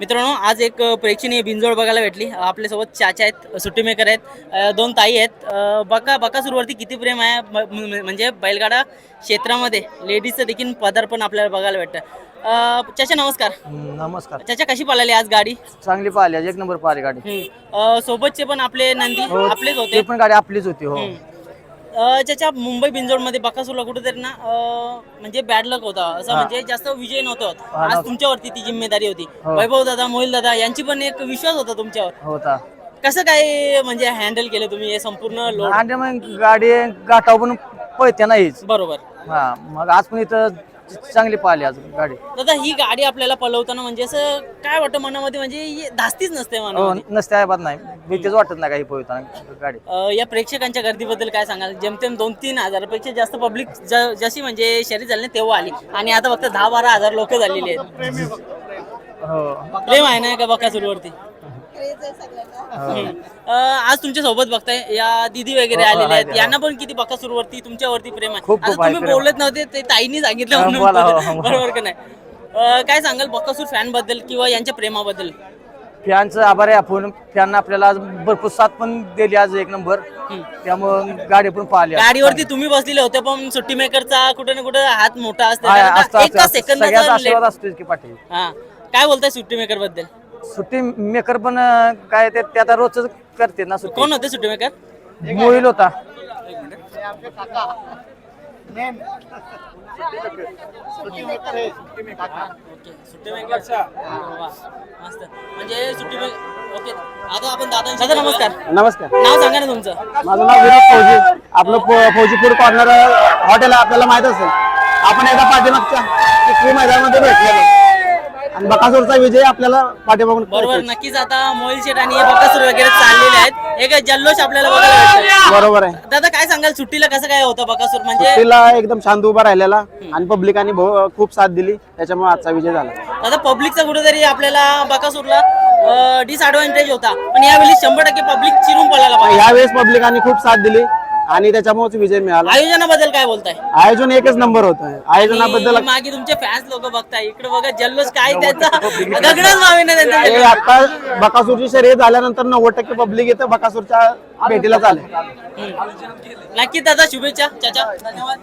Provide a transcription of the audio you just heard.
मित्रांनो आज एक प्रेक्षणीय बिंजोड बघायला भेटली. आपल्यासोबत चाचा आहेत सुट्टी मेकर आहेत दोन ताई आहेत. बका बकासूरवरती किती प्रेम आहे. म्हणजे बैलगाडा क्षेत्रामध्ये लेडीजचं देखील पदार्पण आपल्याला बघायला भेटतं. चाचा नमस्कार. नमस्कार. चाचा कशी पळाली आज गाडी? चांगली पाहिली आज एक नंबर पाहिली गाडी. सोबतचे पण आपले नंदी आपलेच ते होते पण गाडी आपलीच होती हो. ज्याच्या मुंबई बिंजोडमध्ये बकासूरला कुठेतरी ना अ, म्हणजे बॅड लक होता. असं म्हणजे जास्त विजय नव्हता होत. आज. तुमच्यावरती ती जिम्मेदारी होती. हो. वैभव दादा मोहिल दादा यांची पण एक विश्वास होता तुमच्यावर. होता. कसं काय म्हणजे हँडल केलं तुम्ही हे संपूर्ण लोड आणि मग गाडी घाटावर पण पळते नाहीच. बरोबर. हा मग आज पण इथं चांगली पाहिली आज गाडी. दादा ही गाडी आपल्याला पलवताना म्हणजे असं काय वाटतं मनामध्ये? म्हणजे ही धास्तीच नसते हो मनामध्ये. नसते अजिबात नाही. भीतीच वाटत नाही काही पळताना गाडी? अ, या प्रेक्षकांच्या गर्दीबद्दल काय सांगाल? जेमतेम दोन तीन हजारापेक्षा जास्त पब्लिक जशी म्हणजे शरीर झाली ना तेव्हा आली. आणि आता फक्त दहा बारा हजार लोक झालेली आहेत. हो. प्रेम आहे ना का बकासूरवरती? अ, आज तुमच्यासोबत बघताय या दिदी वगैरे हो, हो, आलेले आहेत. आहेत, यांना पण किती बकासूरवरती तुमच्यावरती प्रेम आहे. खूप- आता खूप आहे तुम्ही प्रेम. बोलत नव्हते ते ताईंनी सांगितलं हा, म्हणून बोला, हो, बोलत. हो. बरोबर का नाही? अ, काय सांगाल बकासूर फॅनबद्दल किंवा यांच्या प्रेमाबद्दल? फॅनचं आभार आहे आपण. फॅन आपल्याला आज भरपूर साथ पण दिली आज एक नंबर त्यामुळं गाडी पण पाहिली आज. गाडीवरती तुम्ही बसलेले होते पण सुट्टी मेकरचा कुठे ना कुठे हात मोठा असतो. कारण असतं, का एका असतं, असतं. सगळ्याचा सेकंदाचा आशीर्वाद लेट- असतोच की पाठी हा. काय बोलताय सुट्टी मेकरबद्दल सुट्टी मेकर पण अं, काय ते ते आता रोजच करते ना सुट्टी. कोण होते सुट्टी मेकर? मोहिल होता. ओके सुट्टी मेकर. वा, मस्त. म्हणजे सुट्टी मेकर ओके. आता आपण दादा दादा नमस्कार. नमस्कार. नाव सांगा ना तुमचं. माझं नाव विनोद फौजी. आपलं फौ- फौजी फूड कॉर्नर हॉटेल आपल्याला माहीत असेल. आपण एकदा पाठीमागच्या मैदानामध्ये भेटलेलो. आणि बकासूरचा विजय आपल्याला पाठीमागून बरोबर नक्कीच आता मोहिल शेट आणि बकासूर वगैरे चाललेले आहेत. एक जल्लोष आपल्याला बघायला भेटतोय. बरोबर आहे. दादा काय सांगाल सुट्टीला कसं काय होतं बकासूर? म्हणजे सुट्टीला एकदम शांत उभा राहिलेला आणि पब्लिकांनी भो- खूप साथ दिली. त्याच्यामुळे आजचा विजय झाला. दादा पब्लिकचा कुठेतरी आपल्याला बकासूरला डिसएडव्हान्टेज होता. पण यावेळी शंभर टक्के पब्लिक चिरून पडायला पाहिजे यावेळेस पब्लिकांनी खूप साथ दिली. आणि त्याच्यामुळेच विजय मिळाला. आयोजनाबद्दल काय बोलताय? आयोजन एकच नंबर होतं आयोजनाबद्दल मागे तुमचे फॅन्स लोक बघताय. इकडे बघा जल्लोष काय त्यांचा? हे आता बकासूरची शर्यत झाल्यानंतर नव्वद टक्के पब्लिक येतं. बकासूरच्या भेटीला चालेल. नक्की दादा शुभेच्छा. चाचा. धन्यवाद.